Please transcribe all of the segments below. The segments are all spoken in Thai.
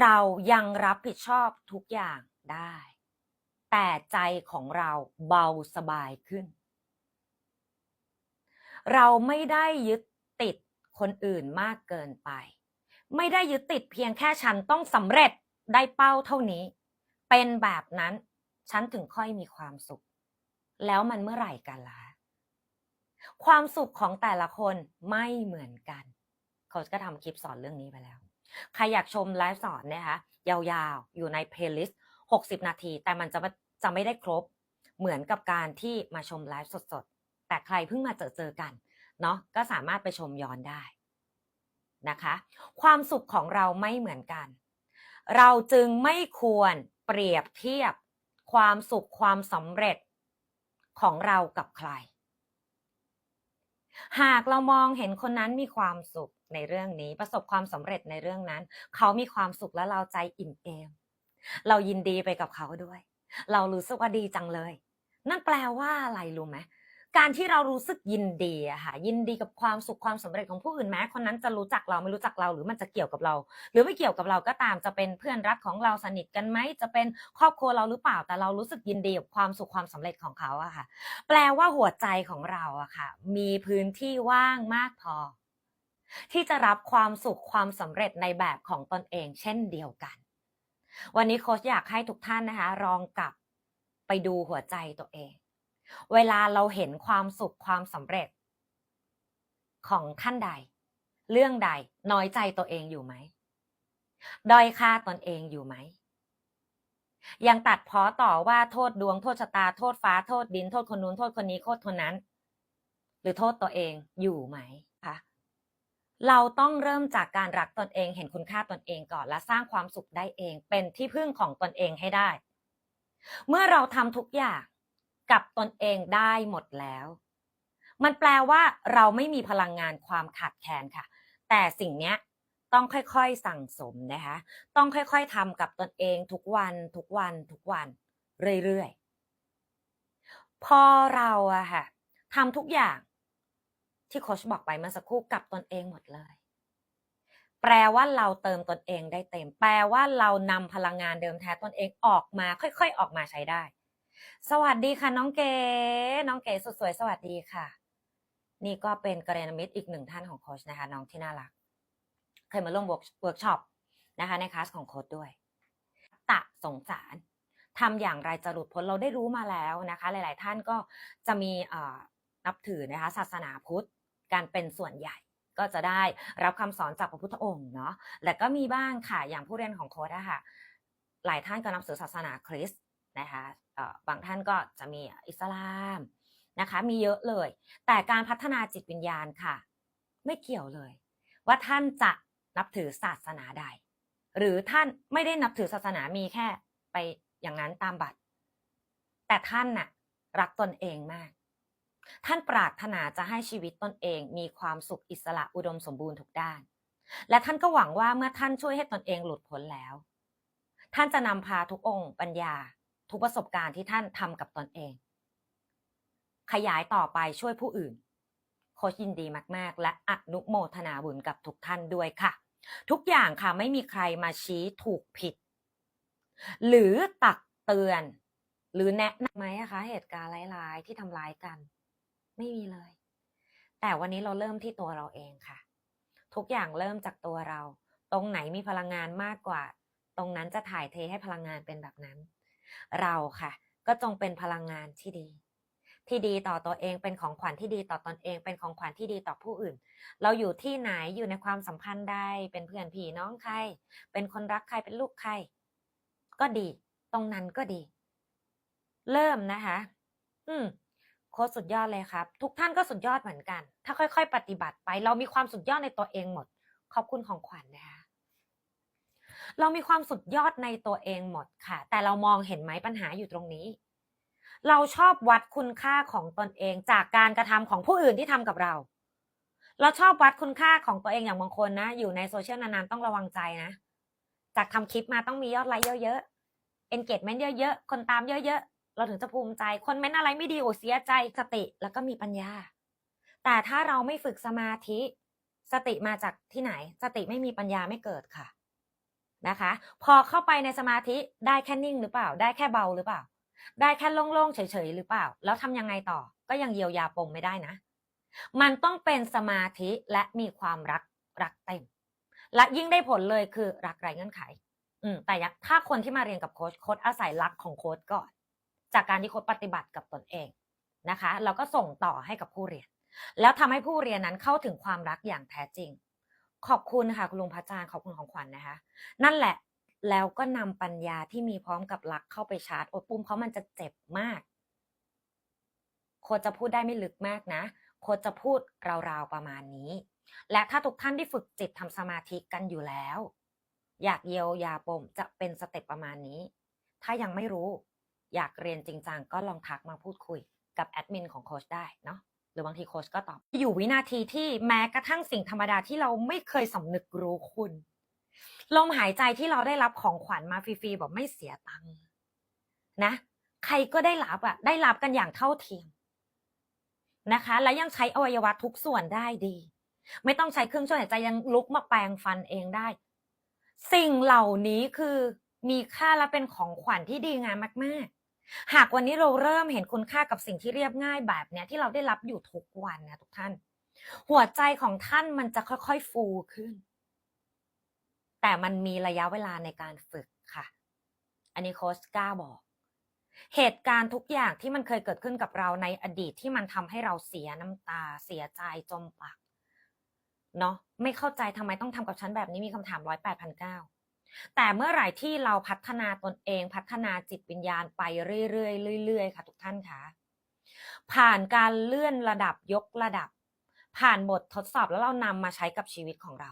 เรายังรับผิดชอบทุกอย่างได้ แต่ใจของเราเบาสบายขึ้น เราไม่ได้ยึดติดคนอื่นมากเกินไป ไม่ได้ยึดติดเพียงแค่ฉันต้องสำเร็จได้เป้าเท่านี้ เป็นแบบนั้นฉันถึงค่อยมีความสุข แล้วมันเมื่อไหร่กันล่ะความสุขของแต่ละคนไม่เหมือนกัน เขาก็ทำคลิปสอนเรื่องนี้ไปแล้ว ใครอยากชมไลฟ์สอนนะคะยาวๆ อยู่ในเพลย์ลิสต์60 นาที แต่มันจะม่จะไม่ได้ครบ เหมือนกับการที่มาชมไลฟ์สดๆ แต่ใครเพิ่งมาเจอเจอกันเนาะก็สามารถไปชมย้อนได้นะคะ ความสุขของเราไม่เหมือนกัน เราจึงไม่ควรเปรียบเทียบความสุขความสำเร็จของเรากับใคร หากเรามองเห็นคนนั้นมีความสุขในเรื่องนี้ ประสบความสำเร็จในเรื่องนั้น เขามีความสุขและเราใจอิ่มเอมเรายินดีไปกับเขาด้วย เรารู้สึกว่าดีจังเลย นั่นแปลว่าอะไรรู้ไหม การที่เรารู้สึกยินดีอะค่ะยินดีกับความสุขความสำเร็จของผู้อื่นแม้คนนั้นจะรู้จักเราไม่รู้จักเราหรือมันจะเกี่ยวกับเรา หรือไม่เกี่ยวกับเราก็ตามจะเป็นเพื่อนรักของเราสนิทกันไหมจะเป็นครอบครัวเราหรือเปล่าแต่เรารู้สึกยินดีกับความสุขความสำเร็จของเขาอะค่ะ แปลว่าหัวใจของเราอะค่ะ มีพื้นที่ว่างมากพอ ที่จะรับความสุขความสำเร็จในแบบของตนเอง เช่นเดียวกัน วันนี้โค้ชอยากให้ทุกท่านนะคะลองกลับไปดูหัวใจตัวเอง เวลาเราเห็นความสุขความสำเร็จ ของท่านใด เรื่องใดน้อยใจตัวเองอยู่ไหมด้อยค่าตนเองอยู่ไหม ยังตัดพ้อต่อว่าโทษดวงโทษชะตาโทษฟ้าโทษดิน โทษคนนู้นโทษคนนี้โทษคนนั้น หรือโทษตัวเองอยู่ไหมคะเราต้องเริ่มจากการรักตนเองเห็นคุณค่าตนเองก่อนและสร้างความสุขได้เองเป็นที่พึ่งของตนเองให้ได้ เมื่อเราทำทุกอย่าง กับตนเองได้หมดแล้ว มันแปลว่าเราไม่มีพลังงานความขาดแคลนค่ะ แต่สิ่งเนี้ยต้องค่อยๆสั่งสมนะคะ ต้องค่อยๆทำกับตนเองทุกวันทุกวันทุกวันเรื่อยๆ พอเราอะค่ะทำทุกอย่างที่โคชบอกไปเมื่อสักครู่กับตนเองหมดเลย แปลว่าเราเติมตนเองได้เต็ม แปลว่าเรานำพลังงานเดิมแท้ตนเองออกมา ค่อย ๆ ออกมาใช้ได้ สวัสดีค่ะน้องเก๋น้องเก๋สุดสวยสวัสดีค่ะ นี่ก็เป็นกรณมิตรอีกหนึ่งท่านของโคชนะคะ น้องที่น่ารัก เคยมาร่วมเวิร์กช็อปนะคะ ในคลาสของโค้ดด้วย ตะสงสารทำอย่างไรจะหลุดพ้นเราได้รู้มาแล้วนะคะ หลาย ๆ ท่านก็จะมีนับถือนะคะ ศาสนาพุทธการเป็นส่วนใหญ่ก็จะได้รับคำสอนจากพระพุทธองค์เนาะและก็มีบ้างค่ะ อย่างผู้เรียนของโค้ดอะค่ะ หลายท่านก็นับถือศาสนาคริสต์นะคะ บางท่านก็จะมีอิสลามนะคะ มีเยอะเลย แต่การพัฒนาจิตวิญญาณค่ะ ไม่เกี่ยวเลย ว่าท่านจะนับถือศาสนาใด หรือท่านไม่ได้นับถือศาสนามีแค่ไปอย่างนั้นตามบัตร แต่ท่านน่ะรักตนเองมาก ท่านปรารถนาจะให้ชีวิตตนเอง มีความสุขอิสระอุดมสมบูรณ์ทุกด้าน และท่านก็หวังว่าเมื่อท่านช่วยให้ตนเองหลุดพ้นแล้ว ท่านจะนำพาทุกองค์ปัญญา ทุกประสบการณ์ที่ท่านทำกับตนเอง ขยายต่อไปช่วยผู้อื่น โคชยินดีมาก ๆ และอนุโมทนาบุญกับทุกท่านด้วยค่ะ ทุกอย่างค่ะไม่มีใครมาชี้ถูกผิด หรือตักเตือน หรือแนะนำไหมคะ เหตุการณ์ร้ายๆที่ทำร้ายกัน ไม่มีเลย แต่วันนี้เราเริ่มที่ตัวเราเองค่ะ ทุกอย่างเริ่มจากตัวเรา ตรงไหนมีพลังงานมากกว่า ตรงนั้นจะถ่ายเทให้พลังงานเป็นแบบนั้น เราค่ะ ก็จงเป็นพลังงานที่ดี ที่ดีต่อตัวเองเป็นของขวัญที่ดีต่อตอนเอง เป็นของขวัญที่ดีต่อผู้อื่น เราอยู่ที่ไหนอยู่ในความสัมพันธ์ใดเป็นเพื่อนพี่น้องใคร เป็นคนรักใครเป็นลูกใคร ก็ดี ตรงนั้นก็ดี เริ่มนะคะ อืมโค้ชสุดยอดเลยครับ ทุกท่านก็สุดยอดเหมือนกัน ถ้าค่อย ๆ ปฏิบัติไป เรามีความสุดยอดในตัวเองหมด ขอบคุณของขวัญนะคะ เรามีความสุดยอดในตัวเองหมดค่ะ แต่เรามองเห็นไหมปัญหาอยู่ตรงนี้ เราชอบวัดคุณค่าของตนเองจากการกระทำของผู้อื่นที่ทำกับเรา เราชอบวัดคุณค่าของตัวเองอย่างบางคนนะ อยู่ในโซเชียลนานๆต้องระวังใจนะ จากทำคลิปมาต้องมียอดไลค์เยอะๆ engagement เยอะๆ คนตามเยอะๆ เราถึงจะภูมิใจ คนเม้นอะไรไม่ดีโอเสียใจสติแล้วก็มีปัญญา แต่ถ้าเราไม่ฝึกสมาธิ สติมาจากที่ไหน สติไม่มีปัญญาไม่เกิดค่ะ นะคะ พอเข้าไปในสมาธิได้แค่นิ่งหรือเปล่า ได้แค่เบาหรือเปล่า ได้แค่โล่งๆเฉยๆหรือเปล่า แล้วทำยังไงต่อ ก็ยังเยียวยาปมไม่ได้นะ มันต้องเป็นสมาธิและมีความรักรักเต็ม และยิ่งได้ผลเลยคือรักไร้เงื่อนไข อืมแต่ถ้าคนที่มาเรียนกับโค้ชโค้ชอาศัยรักของโค้ชก่อนจากการที่โค้ชปฏิบัติกับตนเองนะคะแล้วก็ส่งต่อให้กับผู้เรียน แล้วทำให้ผู้เรียนนั้นเข้าถึงความรักอย่างแท้จริง ขอบคุณค่ะคุณลุงพระจารย์ขอบคุณของขวัญนนะคะ นั่นแหละแล้วก็นำปัญญาที่มีพร้อมกับรักเข้าไปชาร์จโอดปุ่มเพราะมันจะเจ็บมาก โคชจะพูดได้ไม่ลึกมากนะ โคชจะพูดราวๆประมาณนี้ และถ้าทุกท่านที่ฝึกจิตทำสมาธิกันอยู่แล้ว อยากเยียวยาปมจะเป็นสเต็ปประมาณนี้ ถ้ายังไม่รู้ อยากเรียนจริงจังก็ลองทักมาพูดคุยกับแอดมินของโคชได้เนาะ หรือบางทีโค้ชก็ตอบ อยู่วินาทีที่แม้กระทั่งสิ่งธรรมดาที่เราไม่เคยสำนึกรู้คุณ ลมหายใจที่เราได้รับของขวัญมาฟรีๆแบบไม่เสียตังค์นะ ใครก็ได้รับอะได้รับกันอย่างเท่าเทียมนะคะ และยังใช้อวัยวะทุกส่วนได้ดี ไม่ต้องใช้เครื่องช่วยหายใจยังลุกมาแปลงฟันเองได้ สิ่งเหล่านี้คือมีค่าและเป็นของขวัญที่ดีงามมาก หากวันนี้เราเริ่มเห็นคุณค่ากับสิ่งที่เรียบง่ายแบบเนี้ยที่เราได้รับอยู่ทุกวันนะทุกท่าน หัวใจของท่านมันจะค่อยๆฟูขึ้น แต่มันมีระยะเวลาในการฝึกค่ะ อันนี้โค้ชกล้าบอก เหตุการณ์ทุกอย่างที่มันเคยเกิดขึ้นกับเราในอดีตที่มันทำให้เราเสียน้ำตา เสียใจจมปักเนาะไม่เข้าใจทำไมต้องทำกับฉันแบบนี้มีคำถามร้อยแปดพันเก้า แต่เมื่อไหร่ที่เราพัฒนาตนเองพัฒนาจิตวิญญาณไปเรื่อยๆเรื่อยๆค่ะทุกท่านคะผ่านการเลื่อนระดับยกระดับ ผ่านบททดสอบแล้วเรานำมาใช้กับชีวิตของเรา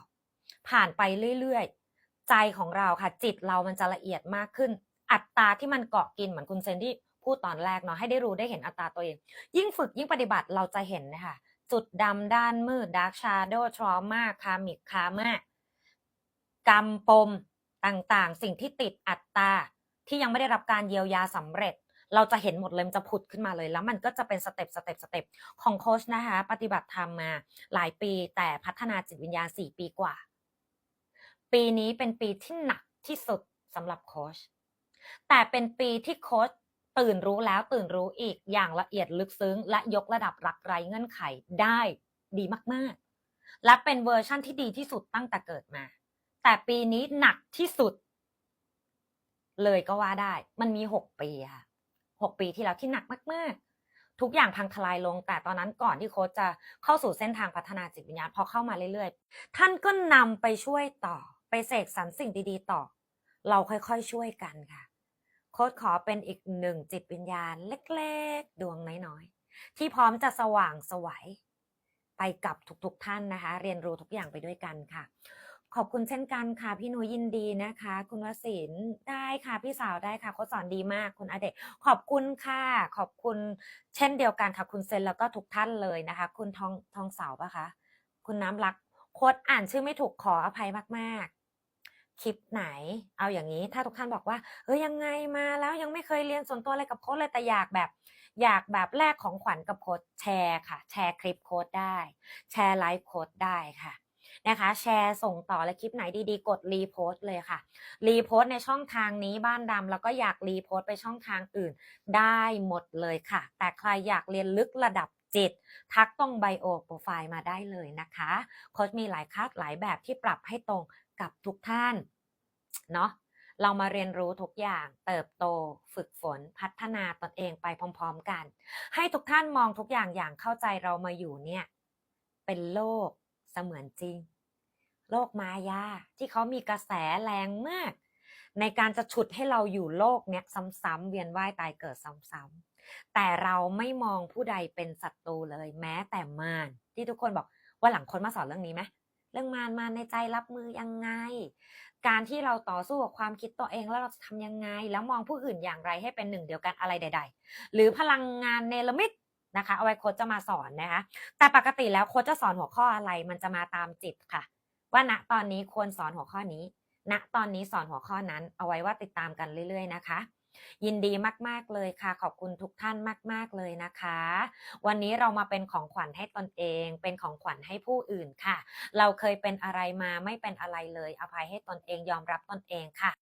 ผ่านไปเรื่อยๆ ใจของเราค่ะ จิตเรามันจะละเอียดมากขึ้น อัตราที่มันเกาะกินเหมือนคุณเซนที่พูดตอนแรกเนาะให้ได้รู้ได้เห็นอัตราตัวเอง ยิ่งฝึกยิ่งปฏิบัติเราจะเห็นนะคะจุดดำด้านมืดดาร์กชาโดว์ทรอมาคามิกคามา กรรมปม ต่างๆ สิ่งที่ติดอัตราที่ยังไม่ได้รับการเยียวยาสำเร็จ เราจะเห็นหมดเลยมันจะผุดขึ้นมาเลย แล้วมันก็จะเป็นสเต็ปสเต็ปสเต็ปของโค้ชนะคะ ปฏิบัติธรรมมาหลายปีแต่พัฒนาจิตวิญญาณ4ปีกว่า ปีนี้เป็นปีที่หนักที่สุดสำหรับโค้ชแต่เป็นปีที่โค้ชตื่นรู้แล้วตื่นรู้อีกอย่างละเอียดลึกซึ้ง และยกระดับรักไร้เงื่อนไขได้ดีมาก ๆ และเป็นเวอร์ชั่นที่ดีที่สุดตั้งแต่เกิดมา แต่ปีนี้หนักที่สุด เลยก็ว่าได้ มันมีหกปีค่ะหกปีที่แล้วที่หนักมาก ๆ ทุกอย่างพังทลายลง แต่ตอนนั้นก่อนที่โค้ชจะเข้าสู่เส้นทางพัฒนาจิตวิญญาณพอเข้ามาเรื่อย ๆ ท่านก็นำไปช่วยต่อ ไปเสกสรรสิ่งดี ๆ ต่อ เราค่อย ๆ ช่วยกันค่ะ โค้ชขอเป็นอีกหนึ่งจิตวิญญาณเล็ก ๆ ดวงน้อยๆที่พร้อมจะสว่างสวยไปกับทุกๆท่านนะคะ เรียนรู้ทุกอย่างไปด้วยกันค่ะ ขอบคุณเช่นกันค่ะ พี่หนุยยินดีนะคะ คุณวสินได้ค่ะ พี่สาวได้ค่ะเขาสอนดีมากคุณอเดชขอบคุณค่ะ ขอบคุณเช่นเดียวกันค่ะ คุณเซนแล้วก็ทุกท่านเลยนะคะ คุณทองทองเสาปะคะคุณน้ำรักโค้ดอ่านชื่อไม่ถูกขออภัยมากๆ คลิปไหน เอาอย่างนี้ถ้าทุกท่านบอกว่าเออยังไงมาแล้วยังไม่เคยเรียนส่วนตัวอะไรกับโค้ดเลยแต่อยากแบบ อยากแบบแลกของขวัญกับโค้ดแชร์ค่ะ แชร์คลิปโค้ดได้ แชร์ไลฟ์โค้ดได้ค่ะ นะคะ แชร์ส่งต่อและคลิปไหนดีๆ กดรีโพสต์เลยค่ะ รีโพสต์ในช่องทางนี้บ้านดำแล้วก็อยากรีโพสต์ไปช่องทางอื่น ได้หมดเลยค่ะ แต่ใครอยากเรียนลึกระดับจิต ทักตรงไบโอโปรไฟล์มาได้เลยนะคะโค้ชมีหลายคัดหลายแบบที่ปรับให้ตรงกับทุกท่านเนาะเรามาเรียนรู้ทุกอย่างเติบโตฝึกฝนพัฒนาตนเองไปพร้อม ๆ กัน ให้ทุกท่านมองทุกอย่างอย่างเข้าใจเรามาอยู่เนี่ย เป็นโลก เสมือนจริง โลกมายาที่เขามีกระแสแรงมาก ในการจะฉุดให้เราอยู่โลกเนี้ยซ้ำๆเวียนว่ายตายเกิดซ้ำๆแต่เราไม่มองผู้ใดเป็นศัตรูเลยแม้แต่มารที่ทุกคนบอกว่าหลังคนมาสอนเรื่องนี้ไหมเรื่องมารมาในใจรับมือยังไง การที่เราต่อสู้กับความคิดตัวเองแล้วเราจะทำยังไง แล้วมองผู้อื่นอย่างไรให้เป็นหนึ่งเดียวกันอะไรใด ๆ หรือพลังงานเนรมิต นะคะเอาไว้โค้ชจะมาสอนนะคะ แต่ปกติแล้วโค้ชจะสอนหัวข้ออะไรมันจะมาตามจิตค่ะ ว่าณตอนนี้ควรสอนหัวข้อนี้ณตอนนี้สอนหัวข้อนั้นเอาไว้ว่าติดตามกันเรื่อย ๆ นะคะ ยินดีมากๆเลยค่ะ ขอบคุณทุกท่านมาก ๆเลยนะคะ วันนี้เรามาเป็นของขวัญให้ตนเอง เป็นของขวัญให้ผู้อื่นค่ะ เราเคยเป็นอะไรมาไม่เป็นอะไรเลย อภัยให้ตนเองยอมรับตนเองค่ะ